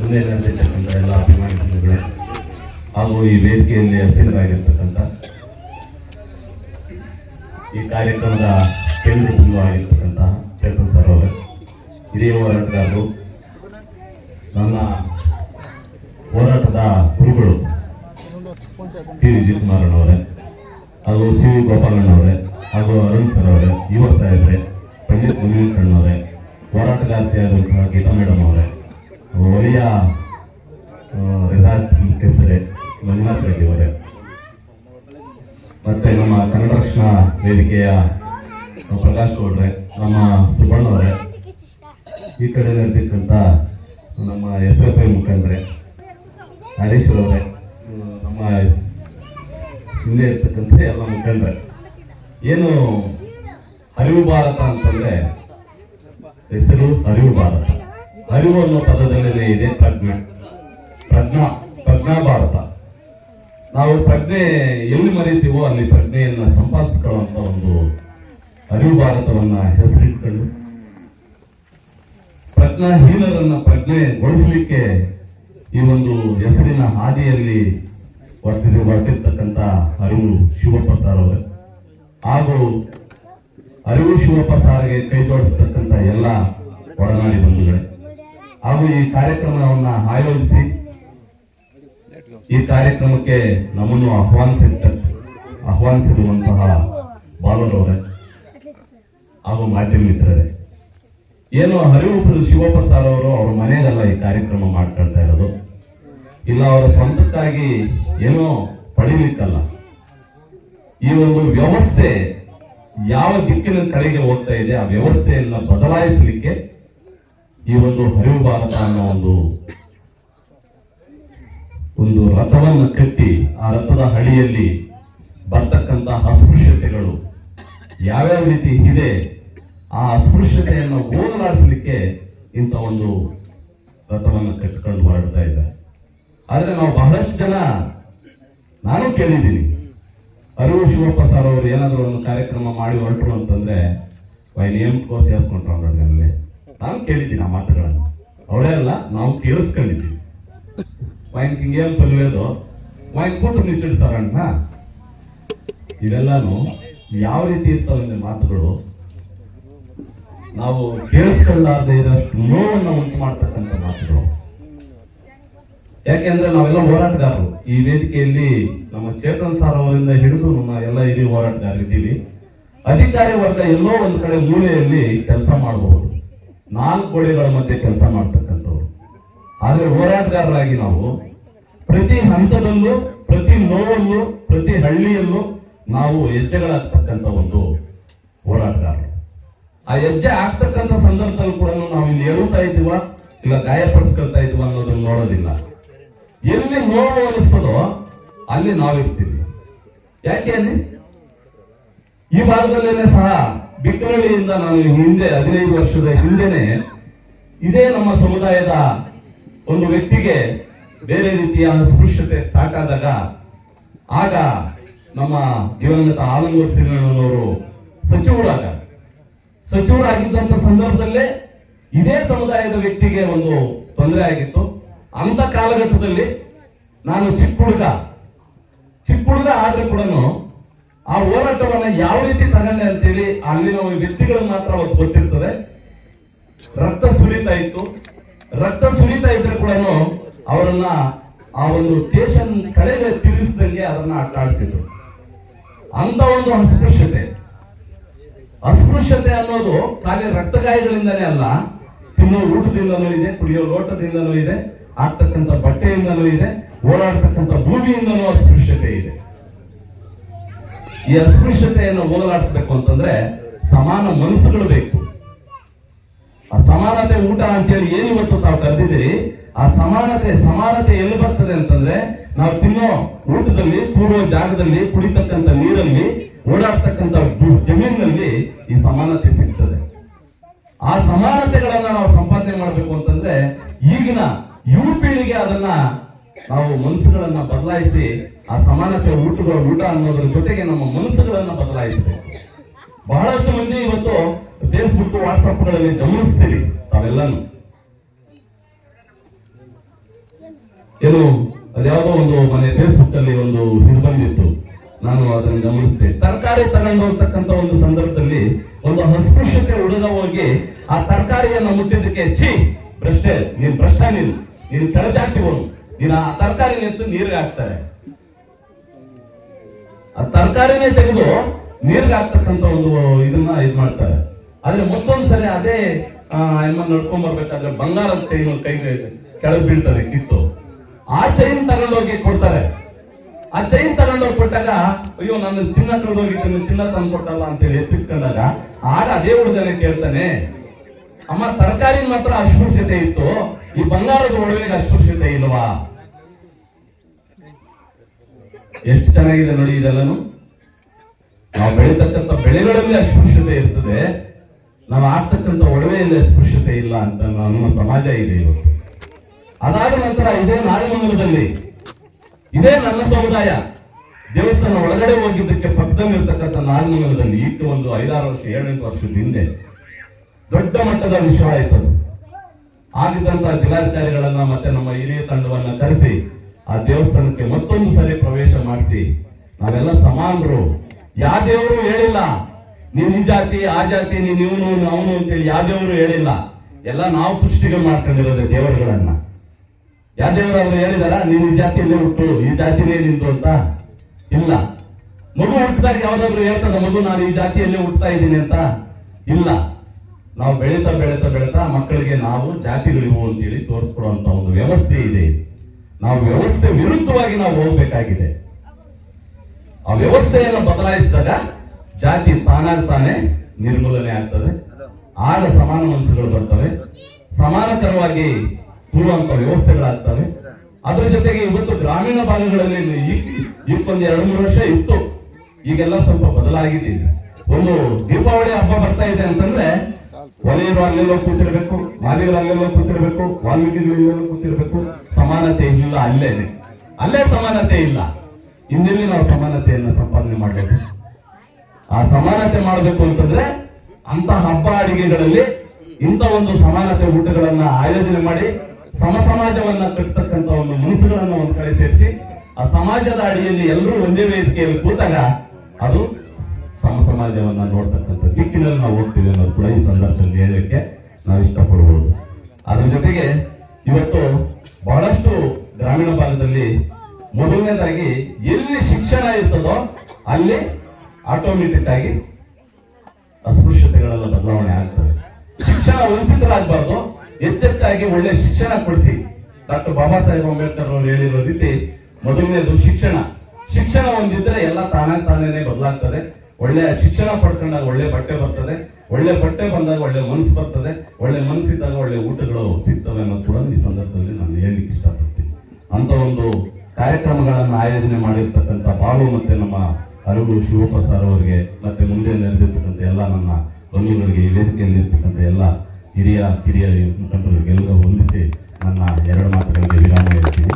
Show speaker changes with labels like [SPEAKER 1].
[SPEAKER 1] ಮುಂದೆ ನಡೆದಿರ್ತಕ್ಕಂಥ ಎಲ್ಲ ಅಭಿಮಾನಿ ಬಂಧುಗಳೇ ಹಾಗೂ ಈ ವೇದಿಕೆಯಲ್ಲಿ ಹಸಿರಾಗಿರ್ತಕ್ಕಂಥ ಈ ಕಾರ್ಯಕ್ರಮದ ಕೇಂದ್ರ ಬಿಂದು ಆಗಿರ್ತಕ್ಕಂತಹ ಚೇತನ್ ಸರ್ ಅವರು, ಹಿರಿಯ ಹೋರಾಟಗಾರರು, ನನ್ನ ಹೋರಾಟದ ಗುರುಗಳು ಟಿ ವಿಜಯ್ ಕುಮಾರಣ್ಣವರೇ ಹಾಗೂ ಸಿ ವಿ ಗೋಪಾಲಣ್ಣವರೇ ಹಾಗೂ ಅರುಣ್ ಸರ್ ಅವರೇ, ಯುವ ಸಾಹೇಬ್ರೆ ಪಂಡಿತ್ ಮುನಿಕಣ್ಣವರೇ ಹೋರಾಟಗಾರ್ತಿಯಾದಂತಹ ಗೀತಾ ಮೇಡಮ್ ಅವರೇ ಒಲಿಯ ರೆಸಾರ್ಟ್ ಹೆಸರೇ ಮಂಜುನಾಥ್ ರೆಡ್ಡಿ ಅವರೇ. ಮತ್ತೆ ನಮ್ಮ ಕನ್ನಡ ರಕ್ಷಣಾ ವೇದಿಕೆಯ ಪ್ರಕಾಶ್ ಗೌಡ್ರೆ, ನಮ್ಮ ಸುಬ್ಬಣ್ಣ ಈ ಕಡೆ ಇರ್ತಕ್ಕಂಥ ನಮ್ಮ ಎಸ್ ಎಫ್ ಐ ಮುಖಂಡ್ರೆ, ಹರೀಶ್ ಅವರೇ ನಮ್ಮ ಹಿಂದೆ ಇರ್ತಕ್ಕಂಥ ಎಲ್ಲ ಮುಖಂಡ್ರೆ. ಏನು ಅರಿವು ಭಾರತ ಅಂತಂದ್ರೆ ಹೆಸರು ಅರಿವು ಭಾರತ. ಹರಿವು ಅನ್ನೋ ಪದದಲ್ಲೇ ಇದೆ ಪ್ರಜ್ಞೆ. ಪ್ರಜ್ಞಾ ಪ್ರಜ್ಞಾ ಭಾರತ. ನಾವು ಪ್ರಜ್ಞೆ ಎಲ್ಲಿ ಮರೀತೀವೋ ಅಲ್ಲಿ ಪ್ರಜ್ಞೆಯನ್ನು ಸಂಪಾದಿಸ್ಕೊಳ್ಳುವಂತ ಒಂದು ಅರಿವು ಭಾರತವನ್ನ ಹೆಸರಿಟ್ಕೊಂಡು ಪ್ರಜ್ಞಾಹೀನರನ್ನ ಪ್ರಜ್ಞೆಗೊಳಿಸಲಿಕ್ಕೆ ಈ ಒಂದು ಹೆಸರಿನ ಹಾದಿಯಲ್ಲಿ ಹೊರಟಿದೆ ಹೊರಟಿರ್ತಕ್ಕಂಥ ಅರಿವು ಶಿವಪ್ಪ ಸಾರ್ ಅವರೇ. ಹಾಗೂ ಅರಿವು ಶಿವಪ್ಪ ಸಾರ್ಗೆ ಕೈ ಜೋಡಿಸ್ತಕ್ಕಂಥ ಎಲ್ಲ ಒಡನಾಡಿ ಬಂಧುಗಳೇ. ಹಾಗೂ ಈ ಕಾರ್ಯಕ್ರಮವನ್ನ ಆಯೋಜಿಸಿ ಈ ಕಾರ್ಯಕ್ರಮಕ್ಕೆ ನಮ್ಮನ್ನು ಆಹ್ವಾನಿಸಿದ್ದ ಆಹ್ವಾನಿಸಿರುವಂತಹ ಬಾಲರವರೇ ಹಾಗೂ ಮಾಧ್ಯಮ ಮಿತ್ರರೇ, ಏನು ಹರಿವು ಶಿವಪ್ರಸಾದ್ ಅವರು ಅವ್ರ ಮನೆಯಲ್ಲ ಈ ಕಾರ್ಯಕ್ರಮ ಮಾಡ್ಕೊಳ್ತಾ ಇರೋದು. ಇಲ್ಲ, ಅವರ ಸ್ವಂತಕ್ಕಾಗಿ ಏನೋ ಪಡಿಲಿಕ್ಕಲ್ಲ. ಈ ಒಂದು ವ್ಯವಸ್ಥೆ ಯಾವ ದಿಕ್ಕಿನ ಕಡೆಗೆ ಹೋಗ್ತಾ ಇದೆ, ಆ ವ್ಯವಸ್ಥೆಯನ್ನ ಬದಲಾಯಿಸಲಿಕ್ಕೆ ಈ ಒಂದು ಹರಿವು ಭಾರತ ಅನ್ನೋ ಒಂದು ಒಂದು ರಥವನ್ನು ಕಟ್ಟಿ ಆ ರಥದ ಹಳಿಯಲ್ಲಿ ಬರ್ತಕ್ಕಂಥ ಅಸ್ಪೃಶ್ಯತೆಗಳು ಯಾವ್ಯಾವ ರೀತಿ ಇದೆ, ಆ ಅಸ್ಪೃಶ್ಯತೆಯನ್ನು ಹೋಗಲಾಡಿಸಲಿಕ್ಕೆ ಇಂಥ ಒಂದು ರಥವನ್ನು ಕಟ್ಟಿಕೊಂಡು ಹೊರಡ್ತಾ ಇದ್ದಾರೆ. ಆದ್ರೆ ನಾವು ಬಹಳಷ್ಟು ಜನ ನಾನು ಕೇಳಿದ್ದೀನಿ. ಅರಿವು ಶಿವಪ್ಪ ಸರ್ ಅವರು ಏನಾದರೂ ಒಂದು ಕಾರ್ಯಕ್ರಮ ಮಾಡಿ ಹೊರಟರು ಅಂತಂದ್ರೆ ವೈ ನೇಮ್ ಕೋರ್ಸ್ ಅವ್ರಲ್ಲಿ ನಾನು ಕೇಳಿದ್ದೀನಿ ಆ ಮಾತುಗಳನ್ನು. ಅವರೇ ಅಲ್ಲ, ನಾವು ಕೇಳಿಸ್ಕೊಂಡಿದ್ದೀವಿ. ಹಿಂಗೇನು ಪಲ್ವೇದು ವೈನ್ ಕೊಟ್ಟು ನಿಂತಿಡ್ ಸರ್ ಅಣ್ಣ ಇವೆಲ್ಲಾನು ಯಾವ ರೀತಿ ಇರ್ತಾವೆ ಮಾತುಗಳು? ನಾವು ಕೇಳಿಸ್ಕೊಳ್ಳಾರ್ದೆ ಇರೋಷ್ಟು ನೋವನ್ನು ಉಂಟು ಮಾಡ್ತಕ್ಕಂಥ ಮಾತುಗಳು. ಯಾಕೆಂದ್ರೆ ನಾವೆಲ್ಲ ಹೋರಾಟಗಾರರು. ಈ ವೇದಿಕೆಯಲ್ಲಿ ನಮ್ಮ ಚೇತನ್ ಸಾರ್ ಅವರಿಂದ ಹಿಡಿದು ಎಲ್ಲ ಹಿರಿಯ ಹೋರಾಟಗಾರರಿದ್ದೀವಿ. ಅಧಿಕಾರಿ ವರ್ಗ ಎಲ್ಲೋ ಒಂದು ಕಡೆ ಮೂಲೆಯಲ್ಲಿ ಕೆಲಸ ಮಾಡಬಹುದು ನಾಲ್ಕು ಗೋಡೆಗಳ ಮಧ್ಯೆ ಕೆಲಸ ಮಾಡ್ತಕ್ಕಂಥವ್ರು. ಆದ್ರೆ ಹೋರಾಟಗಾರರಾಗಿ ನಾವು ಪ್ರತಿ ಹಂತದಲ್ಲೂ, ಪ್ರತಿ ನೋವಲ್ಲೂ, ಪ್ರತಿ ಹಳ್ಳಿಯಲ್ಲೂ ನಾವು ಹೆಜ್ಜೆಗಳಾಗ್ತಕ್ಕಂಥ ಒಂದು ಹೋರಾಟಗಾರರು. ಆ ಹೆಜ್ಜೆ ಆಗ್ತಕ್ಕಂಥ ಸಂದರ್ಭದಲ್ಲಿ ಕೂಡ ನಾವು ಇಲ್ಲಿ ಹೇಳುತ್ತಾ ಇದ್ದೀವ, ಇಲ್ಲ ಗಾಯಪಡಿಸ್ಕೊಳ್ತಾ ಇದ್ದೀವ ಅನ್ನೋದನ್ನ ನೋಡೋದಿಲ್ಲ. ಎಲ್ಲಿ ನೋವು ಅನಿಸ್ತದೋ ಅಲ್ಲಿ ನಾವಿರ್ತೀವಿ. ಯಾಕೆ ಅಲ್ಲಿ? ಈ ಭಾಗದಲ್ಲೇನೆ ಸಹ ಬಿಕ್ಕರಳ್ಳಿಯಿಂದ ನಾನು ಹಿಂದೆ ಹದಿನೈದು ವರ್ಷದ ಹಿಂದೆನೆ ಇದೇ ನಮ್ಮ ಸಮುದಾಯದ ಒಂದು ವ್ಯಕ್ತಿಗೆ ಬೇರೆ ರೀತಿಯ ಅಸ್ಪೃಶ್ಯತೆ ಸ್ಟಾರ್ಟ್ ಆದಾಗ ಆಗ ನಮ್ಮ ದಿವಂಗತ ಆಲಂಗೂರ್ ಶ್ರೀರಣ್ಣನವರು ಸಚಿವರಾಗ ಸಚಿವರಾಗಿದ್ದಂತ ಸಂದರ್ಭದಲ್ಲೇ ಇದೇ ಸಮುದಾಯದ ವ್ಯಕ್ತಿಗೆ ಒಂದು ತೊಂದರೆ ಆಗಿತ್ತು. ಅಂತ ಕಾಲಘಟ್ಟದಲ್ಲಿ ನಾನು ಚಿಕ್ಕ ಹುಡುಗ ಚಿಕ್ಕ ಹುಡುಗ ಆದ್ರೂ ಕೂಡ ಆ ಹೋರಾಟವನ್ನ ಯಾವ ರೀತಿ ತಗೊಂಡೆ ಅಂತೇಳಿ ಅಲ್ಲಿನ ವ್ಯಕ್ತಿಗಳು ಮಾತ್ರ ಅವತ್ತು ಗೊತ್ತಿರ್ತದೆ. ರಕ್ತ ಸುರಿತಾ ಇತ್ತು. ರಕ್ತ ಸುರಿತಾ ಇದ್ರೆ ಕೂಡ ಅವರನ್ನ ಆ ಒಂದು ದೇಶ ಕಡೆಗೆ ತಿರುಗಿಸಿದಂಗೆ ಅದನ್ನ ಆಟಾಡ್ತಿದ್ರು ಅಂತ ಒಂದು ಅಸ್ಪೃಶ್ಯತೆ. ಅಸ್ಪೃಶ್ಯತೆ ಅನ್ನೋದು ಖಾಲಿ ರಕ್ತಗಾಯಗಳಿಂದನೇ ಅಲ್ಲ, ತಿನ್ನೋ ಊಟದಿಂದಲೂ ಇದೆ, ಕುಡಿಯೋ ಲೋಟದಿಂದಲೂ ಇದೆ ಆಗ್ತಕ್ಕಂಥ ಬಟ್ಟೆಯಿಂದಲೂ ಇದೆ, ಓಡಾಡ್ತಕ್ಕಂಥ ಭೂಮಿಯಿಂದಲೂ ಅಸ್ಪೃಶ್ಯತೆ ಇದೆ. ಈ ಅಸ್ಪೃಶ್ಯತೆಯನ್ನು ಹೋಗಲಾಡಿಸ್ಬೇಕು ಅಂತಂದ್ರೆ ಸಮಾನ ಮನಸ್ಸುಗಳು ಬೇಕು. ಆ ಸಮಾನತೆ ಊಟ ಅಂತೇಳಿ ಏನು ಇವತ್ತು ತಾವು ಕರೆದಿದ್ದೀರಿ? ಆ ಸಮಾನತೆ ಸಮಾನತೆ ಎಲ್ಲಿ ಬರ್ತದೆ ಅಂತಂದ್ರೆ ನಾವು ತಿನ್ನೋ ಊಟದಲ್ಲಿ ಕೂಡುವ ಜಾಗದಲ್ಲಿ ಕುಡಿತಕ್ಕಂತ ನೀರಲ್ಲಿ, ಓಡಾಡ್ತಕ್ಕಂಥ ಜಮೀನಿನಲ್ಲಿ ಈ ಸಮಾನತೆ ಸಿಗ್ತದೆ. ಆ ಸಮಾನತೆಗಳನ್ನ ನಾವು ಸಂಪಾದನೆ ಮಾಡಬೇಕು ಅಂತಂದ್ರೆ ಈಗಿನ ಯುವ ಪೀಳಿಗೆ ಅದನ್ನ ನಾವು ಮನಸ್ಸುಗಳನ್ನ ಬದಲಾಯಿಸಿ ಆ ಸಮಾನತೆ ಊಟಗಳ ಊಟ ಅನ್ನೋದ್ರ ಜೊತೆಗೆ ನಮ್ಮ ಮನಸ್ಸುಗಳನ್ನ ಬದಲಾಯಿಸಬೇಕು. ಬಹಳಷ್ಟು ಮಂದಿ ಇವತ್ತು ಫೇಸ್ಬುಕ್ ವಾಟ್ಸಪ್ಗಳಲ್ಲಿ ಗಮನಿಸ್ತೀರಿ, ತಾವೆಲ್ಲಾನು. ಏನು ಅದ್ಯಾವುದೋ ಒಂದು ಮನೆ ಫೇಸ್ಬುಕ್ ಅಲ್ಲಿ ಒಂದು ಹಿಡ್ಬಂದಿತ್ತು ಬಂದಿತ್ತು. ನಾನು ಅದನ್ನು ಗಮನಿಸಿದೆ. ತರಕಾರಿ ತಗೊಂಡು ಹೋಗ್ತಕ್ಕಂತ ಒಂದು ಸಂದರ್ಭದಲ್ಲಿ ಒಂದು ಅಸ್ಪೃಶ್ಯತೆ ಹುಡುಗ ಹೋಗಿ ಆ ತರಕಾರಿಯನ್ನು ಮುಟ್ಟಿದ್ದಕ್ಕೆ, ಛೀ, ಭ್ರಷ್ಟೆ, ನೀನ್ ಭ್ರಷ್ಟ ನೀನು ನೀನು ಕೆಳಜಾತಿವನು ಆ ತರಕಾರಿ ನಿಂತು ನೀರಿಗೆ ಹಾಕ್ತಾರೆ. ಆ ತರಕಾರಿನೇ ತೆಗೆದು ನೀರ್ಗೆ ಹಾಕ್ತಕ್ಕಂತ ಒಂದು ಇದನ್ನ ಇದ್ ಮಾಡ್ತಾರೆ. ಆದ್ರೆ ಮತ್ತೊಂದ್ ಸರಿ ಅದೇ ಎಮ್ಮ ನಡ್ಕೊಂಡ್ ಬರ್ಬೇಕಾದ್ರೆ ಬಂಗಾರದ ಚೈನ್ ಕೈಗೆ ಕೆಳಗೆ ಬೀಳ್ತದೆ ಕಿತ್ತು. ಆ ಚೈನ್ ತಗೊಂಡೋಗಿ ಕೊಡ್ತಾರೆ. ಆ ಚೈನ್ ತಗೊಂಡೋಗಿ ಕೊಟ್ಟಾಗ, ಅಯ್ಯೋ ನನ್ನ ಚಿನ್ನ ತಗೊಂಡೋಗಿದ್ದೇನೆ, ಚಿನ್ನ ತಂದು ಕೊಟ್ಟಲ್ಲ ಅಂತೇಳಿ ಎತ್ತಿಟ್ಕೊಂಡಾಗ ಆಗ ಅದೇ ಹುಡುಗನೇ ಕೇಳ್ತಾನೆ. ಅಮ್ಮ ತರಕಾರಿ ಮಾತ್ರ ಅಸ್ಪೃಶ್ಯತೆ ಇತ್ತು. ಈ ಬಂಗಾರದ ಒಡವೆಗೆ ಅಸ್ಪೃಶ್ಯತೆ ಇಲ್ವಾ? ಎಷ್ಟು ಚೆನ್ನಾಗಿದೆ ನೋಡಿ ಇದೆಲ್ಲನು. ನಾವು ಬೆಳೀತಕ್ಕಂಥ ಬೆಳೆಗಳಲ್ಲಿ ಅಸ್ಪೃಶ್ಯತೆ ಇರ್ತದೆ. ನಾವು ಆಗ್ತಕ್ಕಂಥ ಒಡವೆಯಲ್ಲಿ ಅಸ್ಪೃಶ್ಯತೆ ಇಲ್ಲ ಅಂತ ನಮ್ಮ ಸಮಾಜ ಇದೆ ಇವತ್ತು. ಅದಾದ ನಂತರ ಇದೇ ನಾಗಮಂಗಲದಲ್ಲಿ ಇದೇ ನನ್ನ ಸಮುದಾಯ, ದೇವಸ್ಥಾನ ಒಳಗಡೆ ಹೋಗಿದ್ದಕ್ಕೆ ಪಕ್ಕದಲ್ಲಿರ್ತಕ್ಕಂಥ ನಾಗಮಂಗಲದಲ್ಲಿ ಇಟ್ಟು ಒಂದು ಐದಾರು ವರ್ಷ ಏಳೆಂಟು ವರ್ಷದ ಹಿಂದೆ ದೊಡ್ಡ ಮಟ್ಟದ ವಿಷಯ ಆಯ್ತದು. ಆಗಿದ್ದಂತಹ ಜಿಲ್ಲಾಧಿಕಾರಿಗಳನ್ನ ಮತ್ತೆ ನಮ್ಮ ಹಿರಿಯ ತಂಡವನ್ನ ಕರೆಸಿ ಆ ದೇವಸ್ಥಾನಕ್ಕೆ ಮತ್ತೊಂದು ಸರಿ ಪ್ರವೇಶ ಮಾಡಿಸಿ, ನಾವೆಲ್ಲ ಸಮಾನರು. ಯಾವ ದೇವರು ಹೇಳಿಲ್ಲ ನೀನ್ ಈ ಜಾತಿ, ಆ ಜಾತಿ ನೀನ್ ಇವನು ಅವನು ಅಂತೇಳಿ ಯಾವ ದೇವರು ಹೇಳಿಲ್ಲ. ಎಲ್ಲ ನಾವು ಸೃಷ್ಟಿಗೆ ಮಾಡ್ಕೊಂಡಿರೋದೆ ದೇವರುಗಳನ್ನ. ಯಾವ ದೇವರಾದ್ರು ಹೇಳಿದಾರ, ನೀನ್ ಈ ಜಾತಿಯಲ್ಲೇ ಹುಟ್ಟು, ಈ ಜಾತಿನೇ ನಿಂತು ಅಂತ? ಇಲ್ಲ. ಮಗು ಹುಟ್ಟಿದಾಗ ಯಾವ್ದಾದ್ರು ಹೇಳ್ತದ ಮಗು, ನಾನು ಈ ಜಾತಿಯಲ್ಲೇ ಹುಟ್ತಾ ಇದ್ದೀನಿ ಅಂತ? ಇಲ್ಲ. ನಾವು ಬೆಳೀತಾ ಬೆಳೀತಾ ಬೆಳೀತಾ ಮಕ್ಕಳಿಗೆ ನಾವು ಜಾತಿಗಳಿವು ಅಂತೇಳಿ ತೋರಿಸ್ಕೊಡುವಂತ ಒಂದು ವ್ಯವಸ್ಥೆ ಇದೆ. ನಾವು ವ್ಯವಸ್ಥೆ ವಿರುದ್ಧವಾಗಿ ನಾವು ಹೋಗ್ಬೇಕಾಗಿದೆ. ಆ ವ್ಯವಸ್ಥೆಯನ್ನು ಬದಲಾಯಿಸಿದಾಗ ಜಾತಿ ತಾನಾಗ್ ತಾನೇ ನಿರ್ಮೂಲನೆ ಆಗ್ತದೆ. ಆಗ ಸಮಾನ ಮನಸ್ಸುಗಳು ಬರ್ತವೆ. ಸಮಾನಕರವಾಗಿ ಕೂಡುವಂತ ವ್ಯವಸ್ಥೆಗಳಾಗ್ತವೆ. ಅದರ ಜೊತೆಗೆ ಇವತ್ತು ಗ್ರಾಮೀಣ ಭಾಗಗಳಲ್ಲಿ ಇಪ್ಪೊಂದು ಎರಡು ಮೂರು ವರ್ಷ ಇತ್ತು. ಈಗೆಲ್ಲ ಸ್ವಲ್ಪ ಬದಲಾಗಿದೆ. ಒಂದು ದೀಪಾವಳಿ ಹಬ್ಬ ಬರ್ತಾ ಇದೆ ಅಂತಂದ್ರೆ ಒಲೆಯರು ಅಲ್ಲೆಲ್ಲೋ ಕೂತಿರ್ಬೇಕು. ಅಲ್ಲೆಲ್ಲೋ ಕೂತಿರ್ಬೇಕು ವಾಲ್ಮೀಕಿಗಳು ಇಲ್ಲೆಲ್ಲೋ ಕೂತಿರ್ಬೇಕು. ಸಮಾನತೆ ಇಲ್ಲ ಅಲ್ಲೇನೆ. ಅಲ್ಲೇ ಸಮಾನತೆ ಇಲ್ಲ. ಇನ್ನೆಲ್ಲಿ ನಾವು ಸಮಾನತೆಯನ್ನ ಸಂಪಾದನೆ ಮಾಡಬೇಕು? ಆ ಸಮಾನತೆ ಮಾಡಬೇಕು ಅಂತಂದ್ರೆ ಅಂತ ಹಬ್ಬ ಅಡಿಗೆಗಳಲ್ಲಿ ಇಂಥ ಒಂದು ಸಮಾನತೆ ಊಟಗಳನ್ನ ಆಯೋಜನೆ ಮಾಡಿ ಸಮ ಸಮಾಜವನ್ನ ಒಂದು ಮನಸ್ಸುಗಳನ್ನ ಒಂದು ಕಡೆ ಸೇರಿಸಿ, ಆ ಸಮಾಜದ ಅಡಿಯಲ್ಲಿ ಎಲ್ಲರೂ ಒಂದೇ ವೇದಿಕೆಯಲ್ಲಿ ಕೂತಾಗ ಅದು ಸಮ ಸಮಾಜವನ್ನ ನೋಡ್ತಕ್ಕಂಥ ದಿಕ್ಕಿನಲ್ಲಿ ನಾವು ಹೋಗ್ತೀವಿ ಅನ್ನೋದು ಕೂಡ ಈ ಸಂದರ್ಭದಲ್ಲಿ ಹೇಳಲಿಕ್ಕೆ ನಾವು ಇಷ್ಟಪಡಬಹುದು ಅದ್ರ ಜೊತೆಗೆ ಇವತ್ತು ಬಹಳಷ್ಟು ಗ್ರಾಮೀಣ ಭಾಗದಲ್ಲಿ ಮೊದಲನೇದಾಗಿ ಎಲ್ಲಿ ಶಿಕ್ಷಣ ಇರ್ತದೋ ಅಲ್ಲಿ ಆಟೋಮೆಟಿಕ್ ಆಗಿ ಅಸ್ಪೃಶ್ಯತೆಗಳೆಲ್ಲ ಬದಲಾವಣೆ ಆಗ್ತದೆ. ಶಿಕ್ಷಣ ವಂಚಿತರಾಗಬಾರ್ದು. ಎಚ್ಚೆಚ್ಚಾಗಿ ಒಳ್ಳೆ ಶಿಕ್ಷಣ ಕೊಡಿಸಿ. ಡಾಕ್ಟರ್ ಬಾಬಾ ಸಾಹೇಬ್ ಅಂಬೇಡ್ಕರ್ ಅವರು ಹೇಳಿರೋ ರೀತಿ ಮೊದಲನೇದು ಶಿಕ್ಷಣ. ಶಿಕ್ಷಣ ಹೊಂದಿದ್ರೆ ಎಲ್ಲ ತಾನಾಗ ತಾನೇನೆ ಬದಲಾಗ್ತದೆ. ಒಳ್ಳೆ ಶಿಕ್ಷಣ ಪಡ್ಕೊಂಡಾಗ ಒಳ್ಳೆ ಬಟ್ಟೆ ಬರ್ತದೆ, ಒಳ್ಳೆ ಬಟ್ಟೆ ಬಂದಾಗ ಒಳ್ಳೆ ಮನಸ್ಸು ಬರ್ತದೆ, ಒಳ್ಳೆ ಮನಸ್ಸಿದ್ದಾಗ ಒಳ್ಳೆ ಊಟಗಳು ಸಿಗ್ತವೆ ಅನ್ನೋದು ಕೂಡ ಈ ಸಂದರ್ಭದಲ್ಲಿ ನಾನು ಹೇಳಲಿಕ್ಕೆ ಇಷ್ಟಪಡ್ತೀನಿ. ಅಂತ ಒಂದು ಕಾರ್ಯಕ್ರಮಗಳನ್ನು ಆಯೋಜನೆ ಮಾಡಿರ್ತಕ್ಕಂಥ ಬಾಲು ಮತ್ತೆ ನಮ್ಮ ಅರಗು ಶಿವಪ್ರಸಾದ್ ಅವರಿಗೆ, ಮತ್ತೆ ಮುಂದೆ ನೆರೆದಿರ್ತಕ್ಕಂಥ ಎಲ್ಲ ನನ್ನ ಬಂಧುಗಳಿಗೆ, ಈ ಎಲ್ಲ ಹಿರಿಯ, ಕಿರಿಯ ಮುಖಂಡರಿಗೆಲ್ಲ ಹೊಂದಿಸಿ ನನ್ನ ಎರಡು ಮಾತುಗಳಿಗೆ ವಿರಾಮ ಹೇಳ್ತೀನಿ.